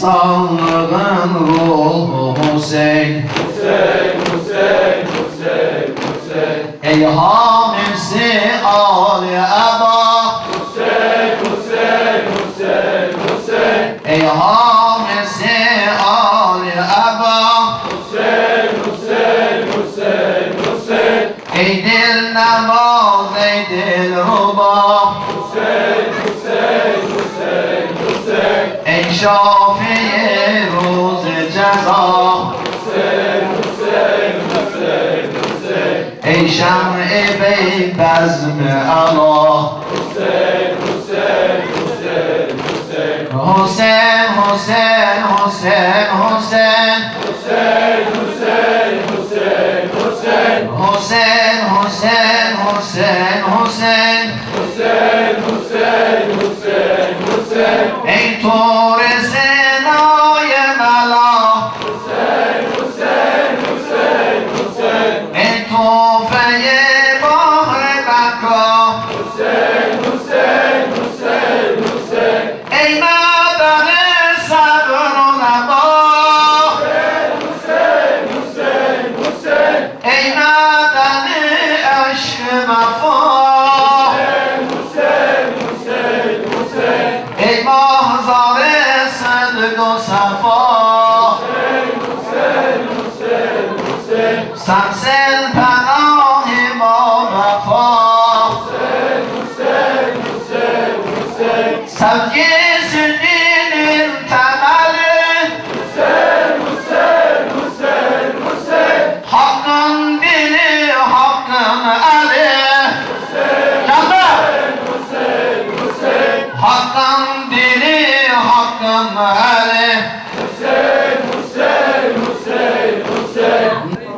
İnsanlığın ruhu Hüseyin. Ey hamisi Ali Eba. Ey hamisi Ali Eba. Ey dil namaz ey dil ruba Ey şem'i bey bezmi Allah Hüseyin, Hüseyin, Hüseyin Hüseyin, Hüseyin Hüseyin, Hüseyin, Sensin panahi ma vefa Sevgisinin temeli. Hakkın dili, hakkın eli. Canlı Hakkın dili, hakkın eli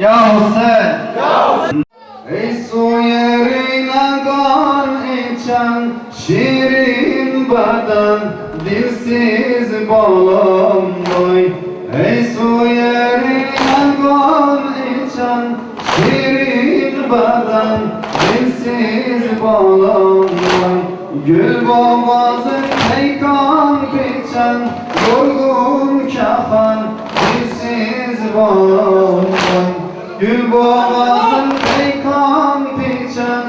Ya Hüseyin Ey su yerine kan içen şirin beden dilsiz balım vay Ey su yerine kan içen şirin beden dilsiz balım vay Gül boğazın peykan biçen yorgun kafen dilsiz balım vay Gül boğazın peykan biçen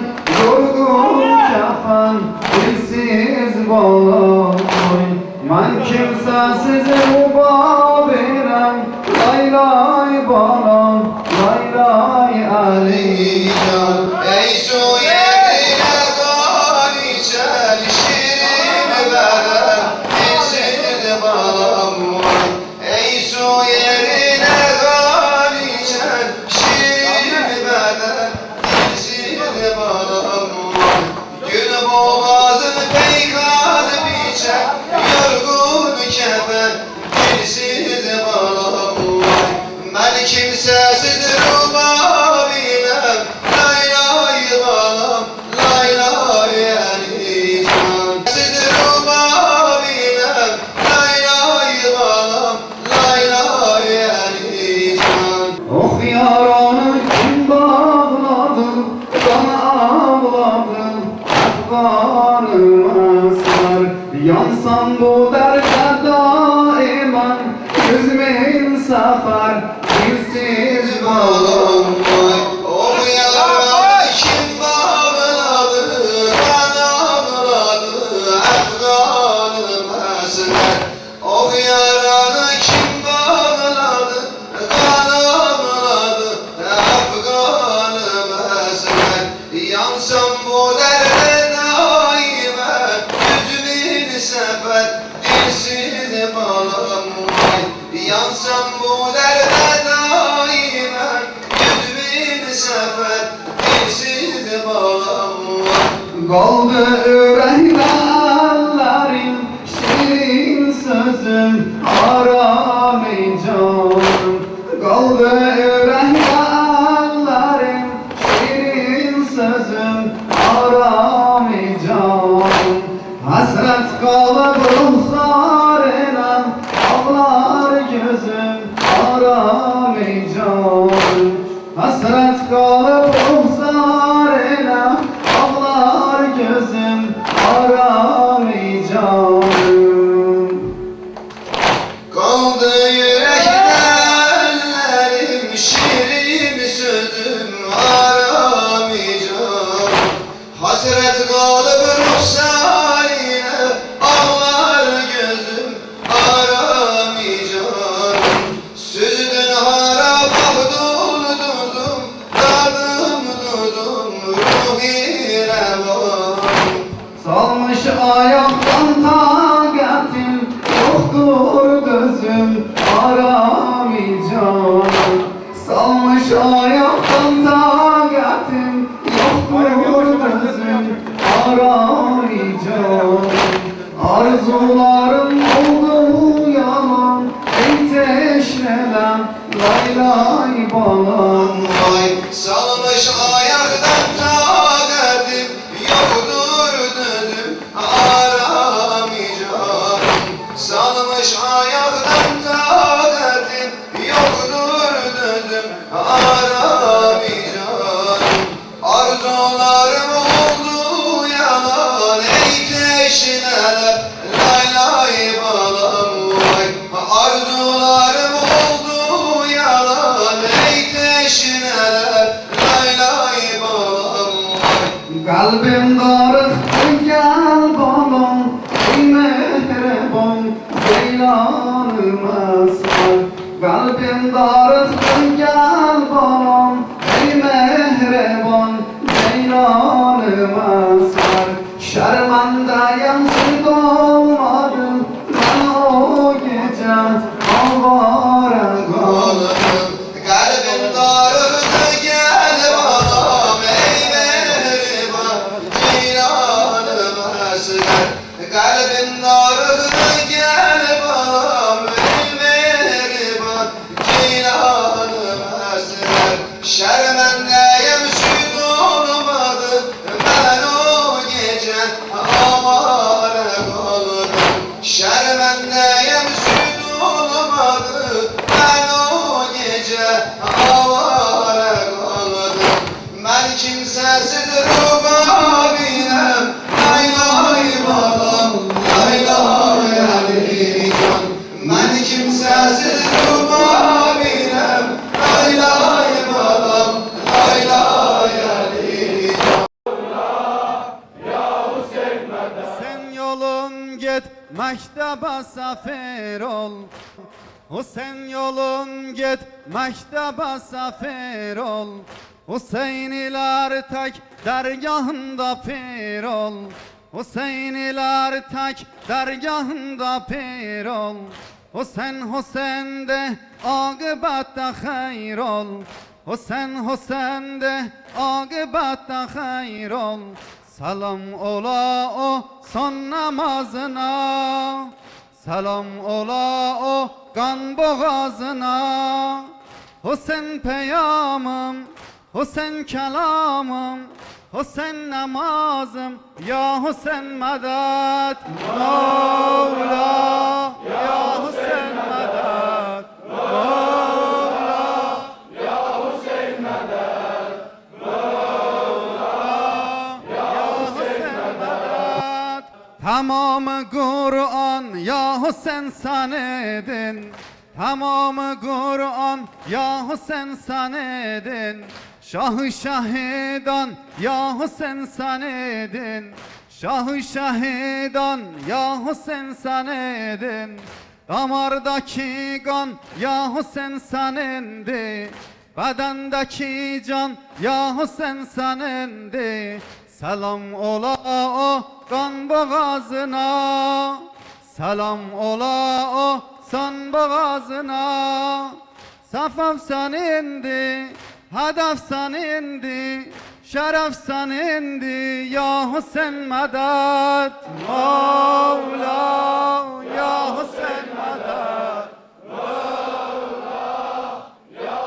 Yorgun kafen dilsiz bağlamayın Ben kimsesiz rubabirem Lay lay balam Lay lay Ali Yansam bu derde Kaldı yüreğde ellerim Şirin sözüm Ağlar gözüm aramayacağım Kalbim darıktı gel balım Ey mehrebam ceylanıma sar Kalbim darıktı gel mektebe sefer ol. Sen yolun git mektebe sefer ol Hüseyniler tek dergahında pir ol Hüseyniler tek dergahında pir ol Hüsen Hüsen de akıbette hayır ol Hüsen Hüsen de akıbette hayır ol Selam ola o son namazına. Selam ola o kan boğazına. Hüsen peyamım Hüsen kelamım Hüsen namazım Ya Hüsen medet Mevla Ya Hüsen medet Ya Hüseyin medet Tamamı Kur'an ya Hüseyin senedin Tamamı Kur'an ya Hüseyin senedin Şahı şahidan ya Hüseyin senedin Şahı şahidan ya Hüseyin senedin Damardaki kan ya Hüseyin senindi Bedendeki can ya Hüseyin senindi Selam ola o kan boğazına. Selam ola o san boğazına. Safaf senindi Hedef senindi Şeref senindi Ya Hüseyin medet Mevla Ya Hüseyin medet Mevla Ya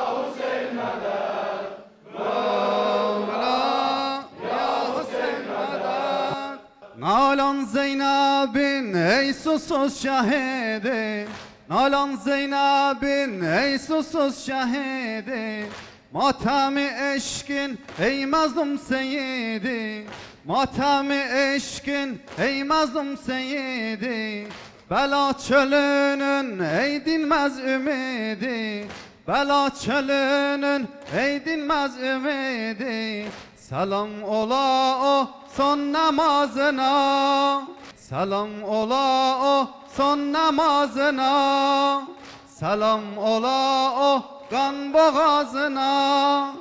Hüseyin medet Nalan Zeynep'in ey susuz şahidi Nalan Zeynep'in ey susuz şehidi Matemi eşkin ey mazlum seyidi. Matemi eşkin ey mazlum seyidi. Bela çölünün ey dinmez ümidi. Bela çölünün ey dinmez ümidi. Selam ola o son namazına. Selam ola o son namazına Selam ola o kan boğazına.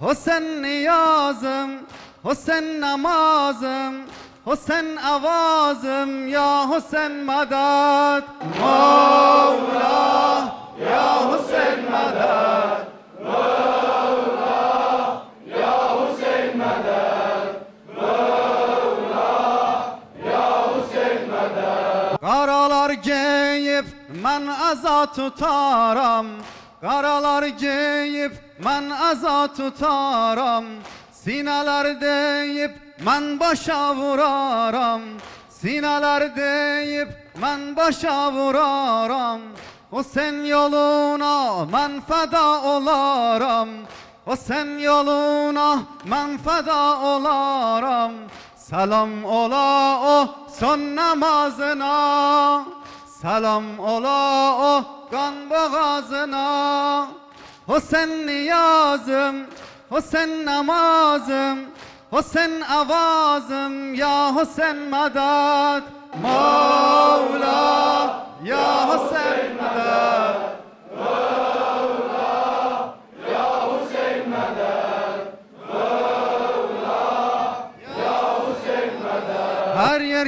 O sen niyazım, o sen namazım O sen avazım, ya Hüseyin medet Mevla, ya Hüseyin medet Karalar giyip men aza tutaram. Karalar giyip men aza tutaram. Sineler deyip men başa vuraram. Sineler deyip men başa vuraram. O sen yoluna men feda olaram. O sen yoluna men feda olaram. Selam ola o son namazına Selam ola o kan boğazına. O sen niyazım, o sen namazım O sen avazım. Ya Hüseyin medet Mevla ya Hüseyin medet Her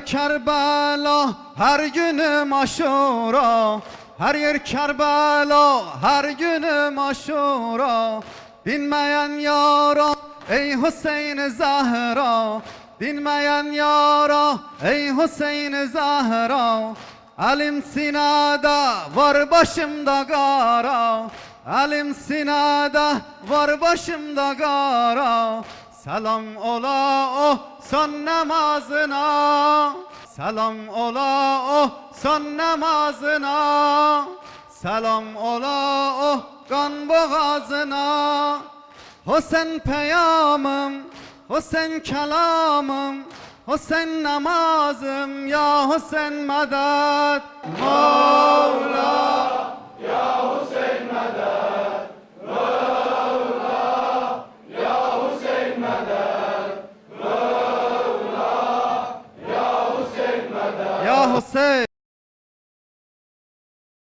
Kerbela, her günüm aşura. Her yer Kerbela, her günüm aşura. Dinmeyen yara, ey Hüseyin Zahra. Dinmeyen yara, ey Hüseyin Zahra. Elim sinada, var başımda gara. Elim sinada, var başımda gara Selam ola o son namazına. Selam ola o son namazına. Selam ola o kan boğazına. O sen peyamım, o sen kelamım O sen namazım ya Hüseyin medet. Mevla Ya Hüseyin say